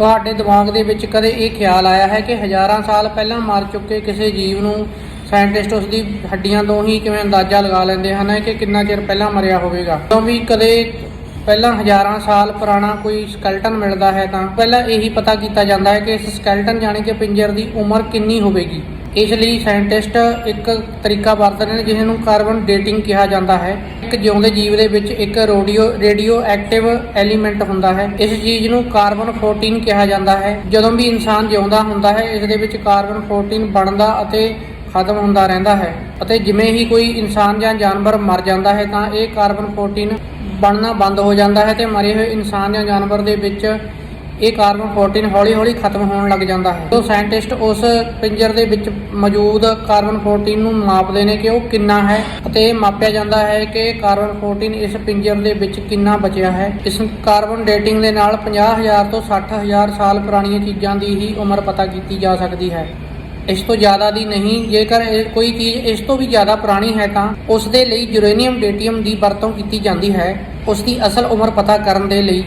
ਤੁਹਾਡੇ ਦਿਮਾਗ ਦੇ ਵਿੱਚ ਕਦੇ ਇਹ ਖਿਆਲ ਆਇਆ ਹੈ ਕਿ ਹਜ਼ਾਰਾਂ ਸਾਲ ਪਹਿਲਾਂ ਮਰ ਚੁੱਕੇ ਕਿਸੇ ਜੀਵ ਨੂੰ ਸਾਇੰਟਿਸਟ ਉਸ ਦੀ ਹੱਡੀਆਂ ਤੋਂ ਹੀ ਕਿਵੇਂ ਅੰਦਾਜ਼ਾ ਲਗਾ ਲੈਂਦੇ ਹਨ ਕਿ ਕਿੰਨਾ ਚਿਰ ਪਹਿਲਾਂ ਮਰਿਆ ਹੋਵੇਗਾ? ਜਦੋਂ ਵੀ ਕਦੇ ਪਹਿਲਾਂ ਹਜ਼ਾਰਾਂ ਸਾਲ ਪੁਰਾਣਾ ਕੋਈ ਸਕੈਲਟਨ ਮਿਲਦਾ ਹੈ ਤਾਂ ਪਹਿਲਾਂ ਇਹੀ ਪਤਾ ਕੀਤਾ ਜਾਂਦਾ ਹੈ ਕਿ ਇਸ ਸਕੈਲਟਨ ਜਾਣੀ ਕਿ ਪਿੰਜਰ ਦੀ ਉਮਰ ਕਿੰਨੀ ਹੋਵੇਗੀ। ਇਸ ਲਈ ਸਾਇੰਟਿਸਟ ਇੱਕ ਤਰੀਕਾ ਵਰਤਦੇ ਨੇ ਜਿਸ ਨੂੰ ਕਾਰਬਨ ਡੇਟਿੰਗ ਕਿਹਾ ਜਾਂਦਾ ਹੈ। ਇੱਕ ਜਿਉਂਦੇ ਜੀਵ ਦੇ ਵਿੱਚ ਇੱਕ ਰੋਡੀਓ ਰੇਡੀਓ ਐਕਟਿਵ ਐਲੀਮੈਂਟ ਹੁੰਦਾ ਹੈ। ਇਸ ਚੀਜ਼ ਨੂੰ ਕਾਰਬਨ 14 ਕਿਹਾ ਜਾਂਦਾ ਹੈ। ਜਦੋਂ ਵੀ ਇਨਸਾਨ ਜਿਉਂਦਾ ਹੁੰਦਾ ਹੈ, ਇਸ ਦੇ ਵਿੱਚ ਕਾਰਬਨ 14 ਬਣਦਾ ਅਤੇ ਖਤਮ ਹੁੰਦਾ ਰਹਿੰਦਾ ਹੈ। ਅਤੇ ਜਿਵੇਂ ਹੀ ਕੋਈ ਇਨਸਾਨ ਜਾਂ ਜਾਨਵਰ ਮਰ ਜਾਂਦਾ ਹੈ, ਤਾਂ ਇਹ ਕਾਰਬਨ 14 ਬਣਨਾ ਬੰਦ ਹੋ ਜਾਂਦਾ ਹੈ ਤੇ ਮਰੇ ਹੋਏ ਇਨਸਾਨ ਜਾਂ ਜਾਨਵਰ ਦੇ ਵਿੱਚ ਇਹ ਕਾਰਬਨ 14 ਹੌਲੀ-ਹੌਲੀ ਖਤਮ ਹੋਣ ਲੱਗ ਜਾਂਦਾ ਹੈ। ਤੋਂ ਸਾਇੰਟਿਸਟ ਉਸ ਪਿੰਜਰ ਦੇ ਵਿੱਚ ਮੌਜੂਦ ਕਾਰਬਨ 14 ਨੂੰ ਮਾਪਦੇ ਨੇ ਕਿ ਉਹ ਕਿੰਨਾ ਹੈ ਅਤੇ ਇਹ ਮਾਪਿਆ ਜਾਂਦਾ ਹੈ ਕਿ ਕਾਰਬਨ 14 ਇਸ ਪਿੰਜਰ ਦੇ ਵਿੱਚ ਕਿੰਨਾ ਬਚਿਆ ਹੈ। ਇਸ ਕਾਰਬਨ ਡੇਟਿੰਗ ਦੇ ਨਾਲ 50000 ਤੋਂ 60000 ਸਾਲ ਪੁਰਾਣੀਆਂ ਚੀਜ਼ਾਂ ਦੀ ਹੀ ਉਮਰ ਪਤਾ ਕੀਤੀ ਜਾ ਸਕਦੀ ਹੈ। ਇਸ ਤੋਂ ਜ਼ਿਆਦਾ ਦੀ ਨਹੀਂ, ਜੇਕਰ ਇਹ ਕੋਈ ਚੀਜ਼ ਇਸ ਤੋਂ ਵੀ ਜ਼ਿਆਦਾ ਪੁਰਾਣੀ ਹੈ ਤਾਂ ਉਸ ਦੇ ਲਈ ਯੂਰੇਨੀਅਮ ਡੇਟੀਅਮ ਦੀ ਵਰਤੋਂ ਕੀਤੀ ਜਾਂਦੀ ਹੈ। ਉਸ ਦੀ ਅਸਲ ਉਮਰ ਪਤਾ ਕਰਨ ਦੇ ਲਈ